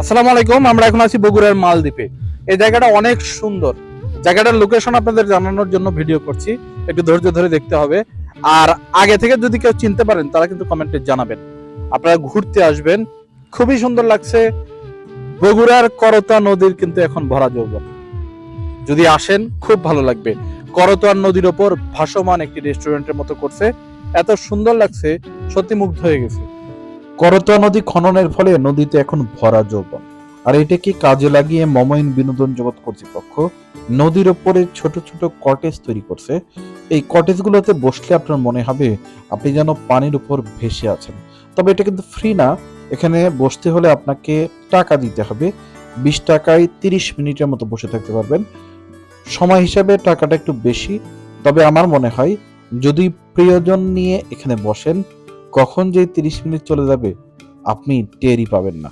আসসালামু আলাইকুম, আমরা এখন আছি বগুড়ার মালদ্বীপে। এই জায়গাটা অনেক সুন্দর। জায়গাটার লোকেশন আপনাদের জানানোর জন্য ভিডিও করছি। একটু ধৈর্য ধরে দেখতে হবে। আর আগে থেকে যদি কেউ চিনতে পারেন, তারা কিন্তু কমেন্টে জানাবেন। আপনারা ঘুরতে আসবেন। খুবই সুন্দর লাগছে। বগুড়ার করতোয়া নদীর কিন্তু এখন ভরা যৌবন। যদি আসেন, খুব ভালো লাগবে। করতোয়া নদীর ওপর ভাসমান একটি রেস্টুরেন্টের মতো করছে। এত সুন্দর লাগছে, সত্যি মুগ্ধ হয়ে গেছে। করতোয়া নদী খননের ফলে নদীতে এখন ভরা যৌবন। আর এটাকে কাজে লাগিয়ে মমইন বিনোদন জগৎ কর্তৃপক্ষ নদীর ওপরে ছোট ছোট কটেজ তৈরি করছে। এই কটেজগুলোতে বসলে আপনার মনে হবে আপনি যেন পানির উপর ভেসে আছেন। তবে এটা কিন্তু ফ্রি না। এখানে বসতে হলে আপনাকে টাকা দিতে হবে। বিশ টাকায় তিরিশ মিনিটের মতো বসে থাকতে পারবেন। সময় হিসাবে টাকাটা একটু বেশি। তবে আমার মনে হয় যদি প্রিয়জন নিয়ে এখানে বসেন কখন যে তিরিশ মিনিট চলে যাবে আপনি টেরই পাবেন না।